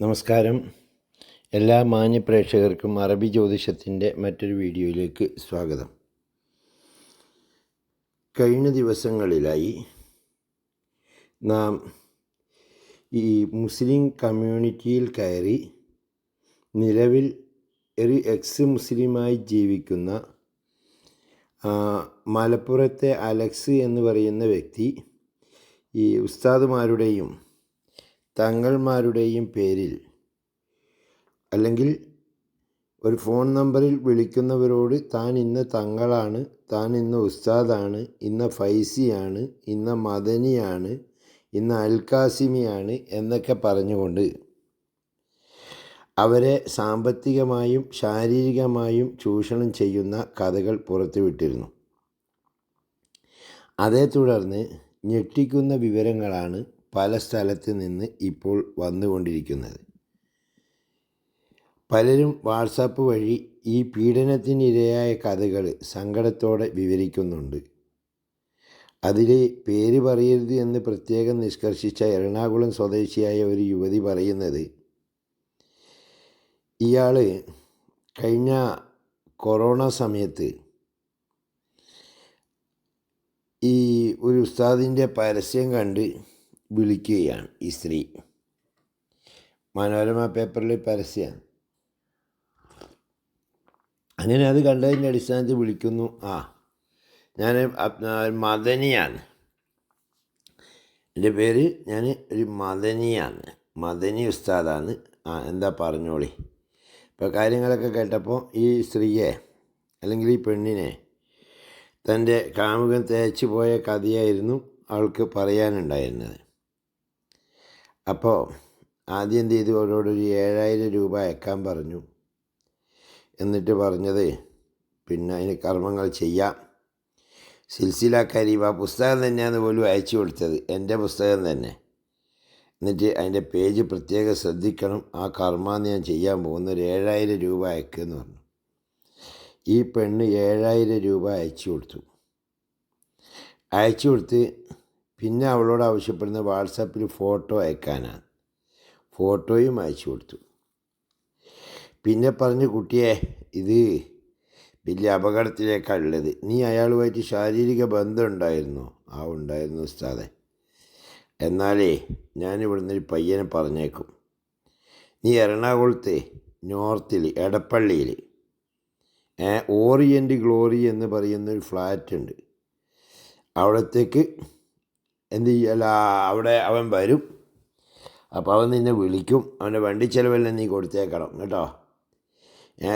നമസ്കാരം. എല്ലാ മാന്യ പ്രേക്ഷകർക്കും അറബി ജ്യോതിഷത്തിന്റെ മറ്റൊരു വീഡിയോയിലേക്ക് സ്വാഗതം. കഴിഞ്ഞ ദിവസങ്ങളിലായി നാം ഈ മുസ്ലിം കമ്മ്യൂണിറ്റിയിൽ കയറി നിലവിൽ ഒരു എക്സ് മുസ്ലിമായി ജീവിക്കുന്ന മലപ്പുറത്തെ അലക്സ് എന്ന് പറയുന്ന വ്യക്തി ഈ ഉസ്താദുമാരുടെയും തങ്ങൾമാരുടെയും പേരിൽ അല്ലെങ്കിൽ ഒരു ഫോൺ നമ്പറിൽ വിളിക്കുന്നവരോട് താൻ ഇന്ന തങ്ങളാണ് താൻ ഇന്ന ഉസ്താദാണ് ഇന്ന ഫൈസിയാണ് ഇന്ന മദനിയാണ് ഇന്ന അൽക്കാസിമിയാണ് എന്നൊക്കെ പറഞ്ഞുകൊണ്ട് അവരെ സാമ്പത്തികമായും ശാരീരികമായും ചൂഷണം ചെയ്യുന്ന കഥകൾ പുറത്തുവിട്ടിരുന്നു അതേ തുടർന്ന് ഞെട്ടിക്കുന്ന വിവരങ്ങളാണ് പല സ്ഥലത്ത് നിന്ന് ഇപ്പോൾ വന്നുകൊണ്ടിരിക്കുന്നത്. പലരും വാട്സാപ്പ് വഴി ഈ പീഡനത്തിനിരയായ കഥകൾ സങ്കടത്തോടെ വിവരിക്കുന്നുണ്ട്. അതിലെ പേര് പറയരുത് എന്ന് പ്രത്യേകം നിഷ്കർഷിച്ച എറണാകുളം സ്വദേശിയായ ഒരു യുവതി പറയുന്നത് ഇയാൾ കഴിഞ്ഞ കൊറോണ സമയത്ത് ഈ ഒരു ഉസ്താദിന്റെ പരസ്യം കണ്ട് വിളിക്കുകയാണ് ഈ സ്ത്രീ. മനോരമ പേപ്പറിൽ പരസ്യമാണ് അങ്ങനെ അത് കണ്ടതിന്റെ അടിസ്ഥാനത്തിൽ വിളിക്കുന്നു. ആ ഞാൻ മദനിയാണ്. എന്റെ പേര് ഞാൻ ഒരു മദനിയാണ്. മദനി ഉസ്താദാണ്. ആ എന്താ പറഞ്ഞോളി. ഇപ്പോൾ കാര്യങ്ങളൊക്കെ കേട്ടപ്പോൾ ഈ സ്ത്രീയെ അല്ലെങ്കിൽ ഈ പെണ്ണിനെ തന്റെ കാമുകൻ തേച്ചു പോയ കഥയായിരുന്നു അവൾക്ക് പറയാനുണ്ടായിരുന്നത്. അപ്പോൾ ആദ്യം എന്ത് ചെയ്തു അവരോടൊരു ഏഴായിരം രൂപ അയക്കാൻ പറഞ്ഞു. എന്നിട്ട് പറഞ്ഞത് പിന്നെ അതിന് കർമ്മങ്ങൾ ചെയ്യാം. സിൽസില കരീബ് പുസ്തകം തന്നെയാണ് പോലും അയച്ചു കൊടുത്തത്. എന്റെ പുസ്തകം തന്നെ. എന്നിട്ട് അതിന്റെ പേജ് പ്രത്യേകം ശ്രദ്ധിക്കണം. ആ കർമ്മന്ന് ഞാൻ ചെയ്യാൻ പോകുന്ന ഒരു ഏഴായിരം രൂപ അയക്കുമെന്ന് പറഞ്ഞു. ഈ പെണ്ണ് ഏഴായിരം രൂപ അയച്ചു കൊടുത്തു. അയച്ചു കൊടുത്ത് പിന്നെ അവളോട് ആവശ്യപ്പെടുന്ന വാട്സാപ്പിൽ ഫോട്ടോ അയക്കാനാണ് ഫോട്ടോയും അയച്ചു കൊടുത്തു. പിന്നെ പറഞ്ഞു കുട്ടിയെ ഇത് വലിയ അപകടത്തിലേക്കാണ് ഉള്ളത് നീ അയാളുമായിട്ട് ശാരീരിക ബന്ധം ഉണ്ടായിരുന്നോ? ആ ഉണ്ടായിരുന്നു ഉസ്താദെ. എന്നാലേ ഞാനിവിടുന്ന് ഒരു പയ്യനെ പറഞ്ഞേക്കും. നീ എറണാകുളത്തെ നോർത്തിൽ എടപ്പള്ളിയിൽ ഓറിയന്റ് ഗ്ലോറി എന്ന് പറയുന്നൊരു ഫ്ലാറ്റുണ്ട്. അവിടത്തേക്ക് എന്ത് ചെയ്യല? അവിടെ അവൻ വരും. അപ്പോൾ അവൻ നിന്നെ വിളിക്കും. അവന്റെ വണ്ടി ചിലവെല്ലാം നീ കൊടുത്തേക്കണം. കേട്ടോ?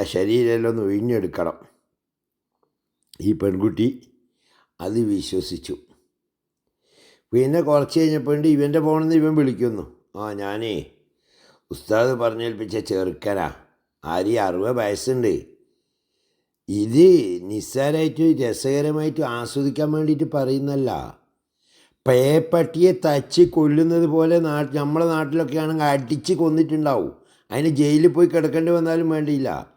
ശരീരമെല്ലാം ഒന്ന് ഒഴിഞ്ഞെടുക്കണം. ഈ പെൺകുട്ടി അത് വിശ്വസിച്ചു പിന്നെ കുറച്ച് കഴിഞ്ഞപ്പോൾ ഇവന്റെ ഫോണിൽ ഇവൻ വിളിക്കുന്നു. ആ ഞാനേ ഉസ്താദ് പറഞ്ഞേൽപ്പിച്ച ചെറുക്കനാ. ആരി അറുപത് വയസ്സുണ്ട്. ഇത് നിസ്സാരമായിട്ടും രസകരമായിട്ടും ആസ്വദിക്കാൻ വേണ്ടിയിട്ട് പറയുന്നല്ല പേപ്പട്ടിയെ തച്ച് കൊല്ലുന്നത് പോലെ നാട്ട് നമ്മളെ നാട്ടിലൊക്കെ ആണെങ്കിൽ അടിച്ച് കൊന്നിട്ടുണ്ടാവും. അതിന് ജയിലിൽ പോയി കിടക്കേണ്ടി വന്നാലും വേണ്ടിയില്ല.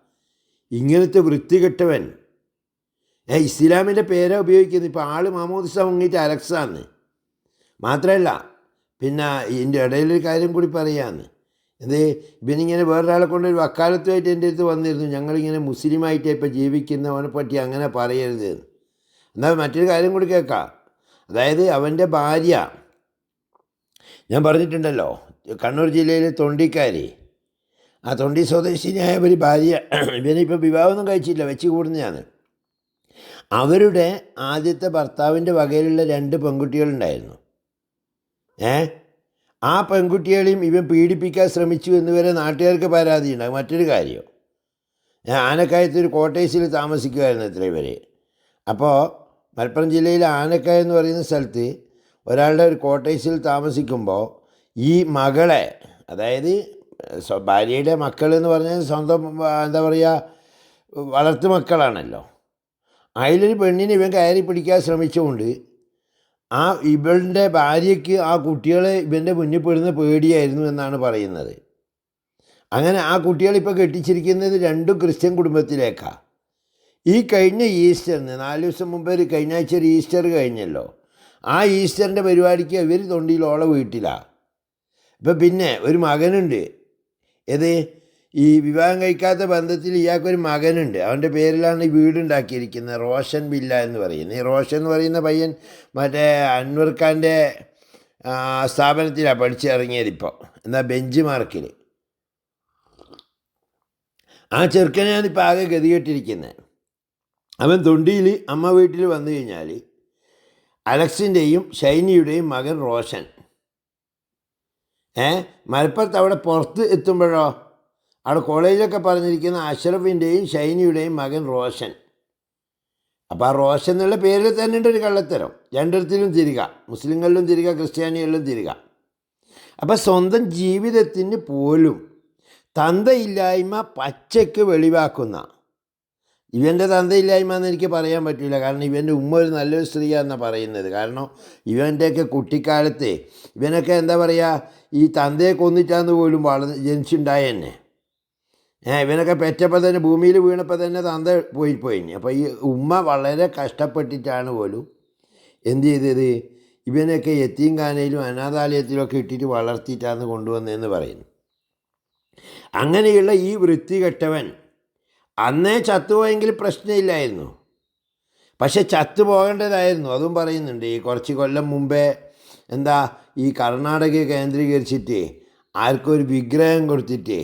ഇങ്ങനത്തെ വൃത്തികെട്ടവൻ. ഏ ഇസ്ലാമിന്റെ പേരാ ഉപയോഗിക്കുന്നത്. ഇപ്പോൾ ആൾ മാമോദിസ മുങ്ങിയിട്ട് അലക്സാന്ന്. മാത്രമല്ല പിന്നെ ഇതിന്റെ ഇടയിലൊരു കാര്യം കൂടി പറയാന്ന്. എന്തേ ഇവനിങ്ങനെ വേറൊരാളെ കൊണ്ട് ഒരു വക്കാലത്തുമായിട്ട് എന്റെ അടുത്ത് വന്നിരുന്നു. ഞങ്ങളിങ്ങനെ മുസ്ലിമായിട്ട് ഇപ്പോൾ ജീവിക്കുന്നവനെ പറ്റി അങ്ങനെ പറയരുത് എന്ന്. എന്നാൽ മറ്റൊരു കാര്യം കൂടി കേൾക്കാം. അതായത് അവന്റെ ഭാര്യ. ഞാൻ പറഞ്ഞിട്ടുണ്ടല്ലോ കണ്ണൂർ ജില്ലയിലെ തൊണ്ടിക്കാരി. ആ തൊണ്ടി സ്വദേശിനിയായ ഒരു ഭാര്യ ഇവനിപ്പോൾ വിവാഹമൊന്നും കഴിച്ചില്ല വെച്ച് കൂടുന്നതാണ്. അവരുടെ ആദ്യത്തെ ഭർത്താവിന്റെ വകയിലുള്ള രണ്ട് പെൺകുട്ടികളുണ്ടായിരുന്നു. ഏ? ആ പെൺകുട്ടികളെയും ഇവൻ പീഡിപ്പിക്കാൻ ശ്രമിച്ചു എന്ന് വരെ നാട്ടുകാർക്ക് പരാതിയുണ്ടാകും മറ്റൊരു കാര്യം ഞാൻ ആനക്കായത്ത് ഒരു കോട്ടേഴ്സിൽ താമസിക്കുമായിരുന്നു ഇത്രയും വരെ അപ്പോൾ മലപ്പുറം ജില്ലയിൽ ആനക്ക എന്ന് പറയുന്ന സ്ഥലത്ത് ഒരാളുടെ ഒരു കോട്ടേഴ്സിൽ താമസിക്കുമ്പോൾ ഈ മകളെ അതായത് ഭാര്യയുടെ മക്കൾ എന്ന് പറഞ്ഞാൽ സ്വന്തം എന്താ പറയുക വളർത്തു മക്കളാണല്ലോ. അതിലൊരു പെണ്ണിനെ ഇവൻ കയറി പിടിക്കാൻ ശ്രമിച്ചുകൊണ്ട് ആ ഇവളുടെ ഭാര്യയ്ക്ക് ആ കുട്ടികളെ ഇവന്റെ മുന്നിൽ പെടുന്ന പേടിയായിരുന്നു എന്നാണ് പറയുന്നത്. അങ്ങനെ ആ കുട്ടികളിപ്പോൾ കെട്ടിച്ചിരിക്കുന്നത് രണ്ടും ക്രിസ്ത്യൻ കുടുംബത്തിലേക്കാണ്. ഈ കഴിഞ്ഞ ഈസ്റ്ററിന് നാല് ദിവസം മുമ്പ് ഒരു കഴിഞ്ഞ ആഴ്ച ഒരു ഈസ്റ്റർ കഴിഞ്ഞല്ലോ. ആ ഈസ്റ്ററിന്റെ പരിപാടിക്ക് ഇവർ തൊണ്ടിയിലോളെ വീട്ടിലാണ് ഇപ്പം പിന്നെ ഒരു മകനുണ്ട്. ഏത്? ഈ വിവാഹം കഴിക്കാത്ത ബന്ധത്തിൽ ഇയാൾക്കൊരു മകനുണ്ട്. അവന്റെ പേരിലാണ് ഈ വീടുണ്ടാക്കിയിരിക്കുന്നത് റോഷൻ ബില്ല എന്ന് പറയുന്നത്. ഈ റോഷൻ എന്ന് പറയുന്ന പയ്യൻ മറ്റേ അൻവർ ഖാന്റെ ആ, സ്ഥാപനത്തിലാണ് പഠിച്ചിറങ്ങിയത് ഇപ്പോൾ എന്താ ബെഞ്ച് മാർക്കിൽ ആ ചെറുക്കനെയാണ് ഇപ്പോൾ ആകെ ഗതികെട്ടിരിക്കുന്നത്. അവൻ തൊണ്ടിയിൽ അമ്മ വീട്ടിൽ വന്നു കഴിഞ്ഞാൽ അലക്സിന്റെയും ഷൈനിയുടെയും മകൻ റോഷൻ. ഏ? മലപ്പുറത്ത് അവിടെ പുറത്ത് എത്തുമ്പോഴോ? അവിടെ കോളേജിലൊക്കെ പറഞ്ഞിരിക്കുന്ന അഷ്റഫിന്റെയും ഷൈനിയുടെയും മകൻ റോഷൻ. അപ്പോൾ ആ റോഷൻ എന്നുള്ള പേരിൽ തന്നെ ഉണ്ട് ഒരു കള്ളത്തരം. രണ്ടിടത്തിലും തിരിക. മുസ്ലിങ്ങളിലും തിരിക ക്രിസ്ത്യാനികളിലും തിരിക. അപ്പോൾ സ്വന്തം ജീവിതത്തിന് പോലും തന്തയില്ലായ്മ പച്ചയ്ക്ക് വെളിവാക്കുന്ന ഇവന്റെ തന്തയില്ലായ്മ എന്ന് എനിക്ക് പറയാൻ പറ്റില്ല. കാരണം ഇവന്റെ ഉമ്മ ഒരു നല്ലൊരു സ്ത്രീയാണെന്നാണ് പറയുന്നത്. കാരണം ഇവന്റെയൊക്കെ കുട്ടിക്കാലത്തെ ഇവനൊക്കെ എന്താ പറയുക ഈ തന്തയെ കൊന്നിട്ടാന്ന് പോലും വളർന്ന് ജനിച്ചുണ്ടായ തന്നെ ഇവനൊക്കെ പെറ്റപ്പോൾ തന്നെ ഭൂമിയിൽ വീണപ്പോൾ തന്നെ തന്ത പോയി പോയി അപ്പോൾ ഈ ഉമ്മ വളരെ കഷ്ടപ്പെട്ടിട്ടാണ് പോലും എന്ത് ചെയ്തത്? ഇവനൊക്കെ എത്തിയും കാനയിലും അനാഥാലയത്തിലും ഒക്കെ ഇട്ടിട്ട് വളർത്തിയിട്ടാണ് കൊണ്ടുവന്നതെന്ന് പറയുന്നു. അങ്ങനെയുള്ള ഈ വൃത്തികെട്ടവൻ അന്നേ ചത്തുപോയെങ്കിൽ പ്രശ്നമില്ലായിരുന്നു. പക്ഷെ ചത്തു പോകേണ്ടതായിരുന്നു അതും പറയുന്നുണ്ട്. ഈ കുറച്ച് കൊല്ലം മുമ്പേ എന്താ ഈ കർണാടക കേന്ദ്രീകരിച്ചിട്ട് ആർക്കൊരു വിഗ്രഹം കൊടുത്തിട്ട്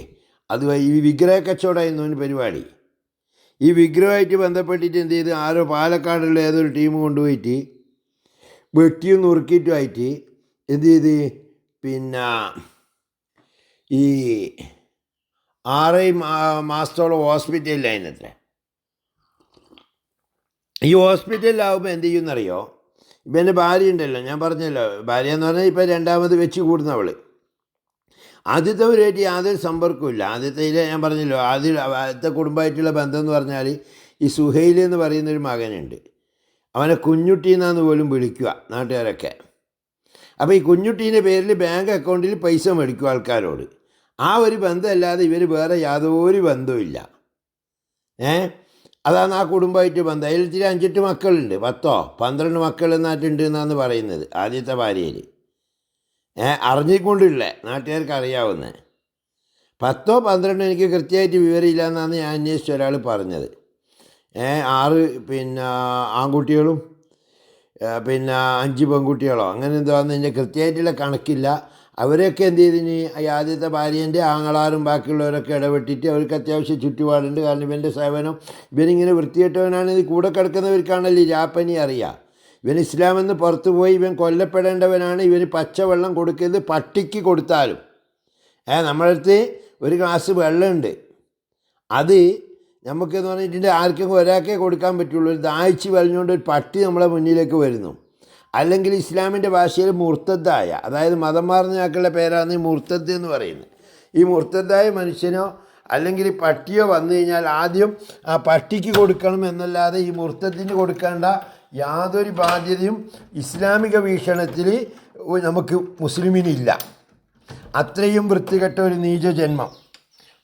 അത് ഈ വിഗ്രഹ കച്ചവടമായിരുന്നു ഒരു പരിപാടി. ഈ വിഗ്രഹമായിട്ട് ബന്ധപ്പെട്ടിട്ട് എന്ത് ചെയ്ത്? ആരോ പാലക്കാടുള്ള ഏതൊരു ടീം കൊണ്ടുപോയിട്ട് വെട്ടിയും നുറുക്കിയിട്ടുമായിട്ട് എന്ത് ചെയ്ത്? പിന്നെ ഈ ആറ് മാസത്തോളം ഹോസ്പിറ്റലിലായിരുന്നത്രേ. ഈ ഹോസ്പിറ്റലിലാവുമ്പോൾ എന്ത് ചെയ്യുമെന്നറിയോ ഇപ്പം എന്റെ ഭാര്യ ഉണ്ടല്ലോ ഞാൻ പറഞ്ഞല്ലോ ഭാര്യ എന്ന് പറഞ്ഞാൽ ഇപ്പം രണ്ടാമത് വെച്ച് കൂടുന്നവൾ ആദ്യത്തെവരായിട്ട് യാതൊരു സമ്പർക്കമില്ല ആദ്യത്തെ ഞാൻ പറഞ്ഞല്ലോ ആദ്യ ആദ്യത്തെ കുടുംബമായിട്ടുള്ള ബന്ധം എന്ന് പറഞ്ഞാൽ ഈ സുഹൈൽ എന്ന് പറയുന്നൊരു മകനുണ്ട്. അവനെ കുഞ്ഞുട്ടി എന്നാന്ന് പോലും വിളിക്കുക നാട്ടുകാരൊക്കെ. അപ്പോൾ ഈ കുഞ്ഞുട്ടീന്റെ പേരിൽ ബാങ്ക് അക്കൗണ്ടിൽ പൈസ മേടിക്കും ആൾക്കാരോട്. ആ ഒരു ബന്ധമല്ലാതെ ഇവർ വേറെ യാതൊരു ബന്ധവുമില്ല. ഏ? അതാണ് ആ കുടുംബമായിട്ട് ബന്ധം. അതിൽ ഇത്തിരി അഞ്ചെട്ട് മക്കളുണ്ട്. പത്തോ? പന്ത്രണ്ട് മക്കൾ നാട്ടിലുണ്ട് എന്നാണ് പറയുന്നത് ആദ്യത്തെ ഭാര്യയിൽ. ഏ? അറിഞ്ഞിക്കൊണ്ടില്ല നാട്ടുകാർക്ക് അറിയാവുന്ന. പത്തോ പന്ത്രണ്ടോ എനിക്ക് കൃത്യമായിട്ട് വിവരമില്ല എന്നാണ് ഞാൻ അന്വേഷിച്ച ഒരാൾ പറഞ്ഞത്. ഏ? ആറ് പിന്നെ ആൺകുട്ടികളും പിന്നെ അഞ്ച് പെൺകുട്ടികളോ? അങ്ങനെ എന്തോ അതിന്റെ കൃത്യമായിട്ടുള്ള കണക്കില്ല. അവരെയൊക്കെ എന്ത് ചെയ്തിന്? ഈ ആദ്യത്തെ ഭാര്യേന്റെ ആങ്ങളാരും ബാക്കിയുള്ളവരൊക്കെ ഇടപെട്ടിട്ട് അവർക്ക് അത്യാവശ്യം ചുറ്റുപാടുണ്ട്. കാരണം ഇവന്റെ സേവനം ഇവനിങ്ങനെ വൃത്തികെട്ടവനാണ്. ഇത് കൂടെ കിടക്കുന്നവർക്കാണല്ലോ രാപ്പനി അറിയാം. ഇവൻ ഇസ്ലാമെന്ന് പുറത്തു പോയി ഇവൻ കൊല്ലപ്പെടേണ്ടവനാണ്. ഇവന് പച്ചവെള്ളം കൊടുക്കരുത് പട്ടിക്ക് കൊടുത്താലും. ഏ നമ്മളടുത്ത് ഒരു ഗ്ലാസ് വെള്ളമുണ്ട്. അത് നമുക്കെന്ന് പറഞ്ഞിട്ടുണ്ട് ആർക്കെങ്കിലും ഒരാൾക്കേ കൊടുക്കാൻ പറ്റുള്ളൂ. ഒരു ദാഹിച്ച് വലിഞ്ഞുകൊണ്ട് ഒരു പട്ടി നമ്മളെ മുന്നിലേക്ക് വരുന്നു. അല്ലെങ്കിൽ ഇസ്ലാമിന്റെ ഭാഷയിൽ മുർത്തദ്ദായ അതായത് മതം മാറുന്ന ആക്കളുടെ പേരാണ് ഈ മുർത്തദ് എന്ന് പറയുന്നത്. ഈ മുർത്തദ്ദായ മനുഷ്യനോ അല്ലെങ്കിൽ പട്ടിയോ വന്നു കഴിഞ്ഞാൽ ആദ്യം ആ പട്ടിക്ക് കൊടുക്കണം എന്നല്ലാതെ ഈ മുർത്തത്തിന് കൊടുക്കേണ്ട യാതൊരു ബാധ്യതയും ഇസ്ലാമിക വീക്ഷണത്തിൽ നമുക്ക് മുസ്ലിമിനില്ല. അത്രയും വൃത്തികെട്ട ഒരു നീചജന്മം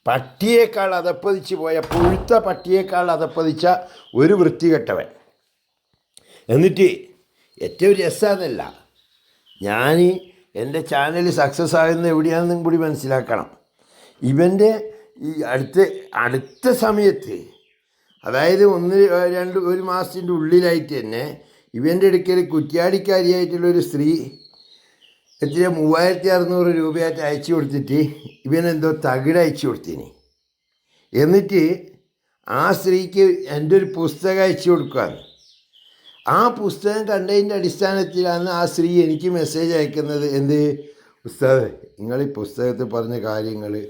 പട്ടിയേക്കാൾ അതപ്പതിച്ച് പോയ പുഴുത്ത പട്ടിയേക്കാൾ അതപ്പതിച്ച ഒരു വൃത്തികെട്ടവൻ. എന്നിട്ട് ഏറ്റവും രസമെന്നല്ല ഞാൻ എന്റെ ചാനൽ സക്സസ് ആകുന്നത് എവിടെയാണെന്നും കൂടി മനസ്സിലാക്കണം. ഇവന്റെ ഈ അടുത്ത അടുത്ത സമയത്ത് അതായത് ഒന്ന് രണ്ട് ഒരു മാസത്തിന്റെ ഉള്ളിലായിട്ട് തന്നെ ഇവന്റെ അടുക്കൽ കുറ്റ്യാടിക്കാരിയായിട്ടുള്ളൊരു സ്ത്രീ എത്ര മൂവായിരത്തി അറുന്നൂറ് രൂപയായിട്ട് അയച്ചു കൊടുത്തിട്ട് ഇവനെന്തോ തകിട് അയച്ചു കൊടുത്തിന്. എന്നിട്ട് ആ സ്ത്രീക്ക് എന്റെ ഒരു പുസ്തകം അയച്ചു കൊടുക്കുകയാണ് ആ പുസ്തകം കണ്ടതിന്റെ അടിസ്ഥാനത്തിലാണ് ആ സ്ത്രീ എനിക്ക് മെസ്സേജ് അയക്കുന്നത്. എന്ത്? ഉസ്താദ് നിങ്ങൾ ഈ പുസ്തകത്തിൽ പറഞ്ഞ കാര്യങ്ങൾ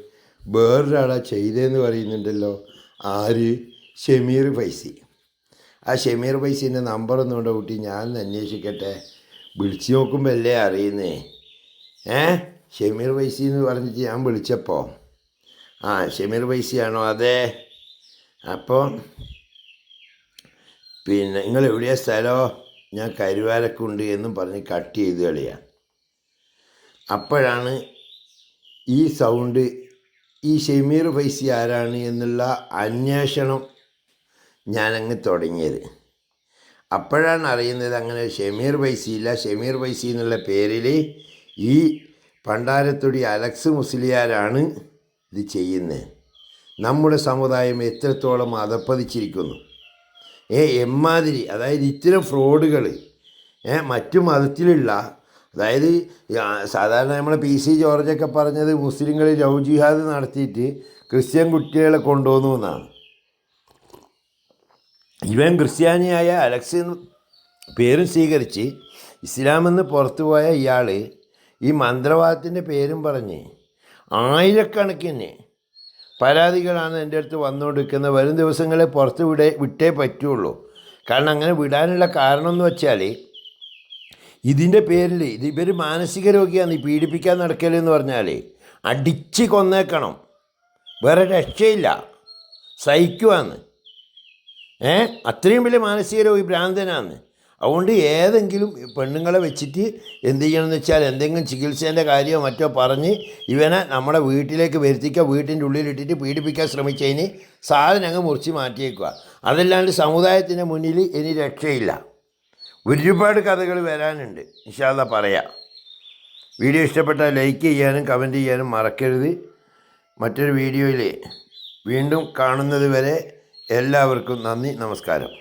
വേറൊരാളാ ചെയ്തതെന്ന് പറയുന്നുണ്ടല്ലോ. ആര്? ഷമീർ ഫൈസി. ആ ഷമീർ ഫൈസിന്റെ നമ്പർ ഒന്നുകൊണ്ട് കൂട്ടി ഞാൻ അന്വേഷിക്കട്ടെ. വിളിച്ചു നോക്കുമ്പോൾ അല്ലേ അറിയുന്നേ. ഏ? ഷമീർ ഫൈസി എന്ന് പറഞ്ഞിട്ട് ഞാൻ വിളിച്ചപ്പോൾ ആ ഷമീർ ഫൈസിയാണോ? അതെ. അപ്പോൾ പിന്നെ നിങ്ങൾ എവിടെയാ സ്ഥലമോ ഞാൻ കരുവാരക്കുണ്ട് എന്നും പറഞ്ഞ് കട്ട് ചെയ്ത് കളിയാണ് അപ്പോഴാണ് ഈ സൗണ്ട് ഈ ഷെമീർ ഫൈസി ആരാണ് എന്നുള്ള അന്വേഷണം ഞാനങ്ങ് തുടങ്ങിയത്. അപ്പോഴാണ് അറിയുന്നത് അങ്ങനെ ഷമീർ ഫൈസി ഇല്ല. ഷമീർ ഫൈസി എന്നുള്ള പേരിൽ ഈ പണ്ടാരത്തൊടി അലക്സ് മുസ്ലിയാരാണ് ഇത് ചെയ്യുന്നത്. നമ്മുടെ സമുദായം എത്രത്തോളം അധപ്പതിച്ചിരിക്കുന്നു ഏ എമ്മാതിരി. അതായത് ഇത്തരം ഫ്രോഡുകൾ മറ്റു മതത്തിലുള്ള അതായത് സാധാരണ നമ്മളെ പി സി ജോർജൊക്കെ പറഞ്ഞത് മുസ്ലിങ്ങൾ ലവ് ജിഹാദ് നടത്തിയിട്ട് ക്രിസ്ത്യൻ കുട്ടികളെ കൊണ്ടുവന്നു എന്നാണ്. ഇവൻ ക്രിസ്ത്യാനിയായ അലക്സ് പേരും സ്വീകരിച്ച് ഇസ്ലാമെന്ന് പുറത്തു പോയ ഇയാൾ ഈ മന്ത്രവാദത്തിന്റെ പേരും പറഞ്ഞ് ആയിരക്കണക്കിന് പരാതികളാണ് എന്റെ അടുത്ത് വന്നുകൊണ്ടിരിക്കുന്നത്. വരും ദിവസങ്ങളെ പുറത്ത് വിടേ വിട്ടേ പറ്റുള്ളൂ. കാരണം അങ്ങനെ വിടാനുള്ള കാരണം എന്ന് വെച്ചാൽ ഇതിന്റെ പേരിൽ ഇത് ഇവർ മാനസിക രോഗിയാണ് ഈ പീഡിപ്പിക്കാൻ നടക്കലെന്ന് പറഞ്ഞാൽ അടിച്ച് കൊന്നേക്കണം. വേറെ രക്ഷയില്ല. സഹിക്കുവാന്ന്. ഏ? അത്രയും വലിയ മാനസിക രോഗി ഭ്രാന്തനാണ് അതുകൊണ്ട് ഏതെങ്കിലും പെണ്ണുങ്ങളെ വെച്ചിട്ട് എന്ത് ചെയ്യണമെന്ന് വെച്ചാൽ എന്തെങ്കിലും ചികിത്സേന്റെ കാര്യമോ മറ്റോ പറഞ്ഞ് ഇവനെ നമ്മുടെ വീട്ടിലേക്ക് വരുത്തിക്കുക വീട്ടിന്റെ ഉള്ളിലിട്ടിട്ട് പീഡിപ്പിക്കാൻ ശ്രമിച്ചതിന് സാധനം അങ്ങ് മുറിച്ച് മാറ്റിയേക്കുക. അതല്ലാണ്ട് സമുദായത്തിന്റെ മുന്നിൽ ഇനി രക്ഷയില്ല. ഒരുപാട് കഥകൾ വരാനുണ്ട്. നിഷാദ പറയാം. വീഡിയോ ഇഷ്ടപ്പെട്ടാൽ ലൈക്ക് ചെയ്യാനും കമന്റ് ചെയ്യാനും മറക്കരുത്. മറ്റൊരു വീഡിയോയിൽ വീണ്ടും കാണുന്നത് വരെ എല്ലാവർക്കും നന്ദി നമസ്കാരം.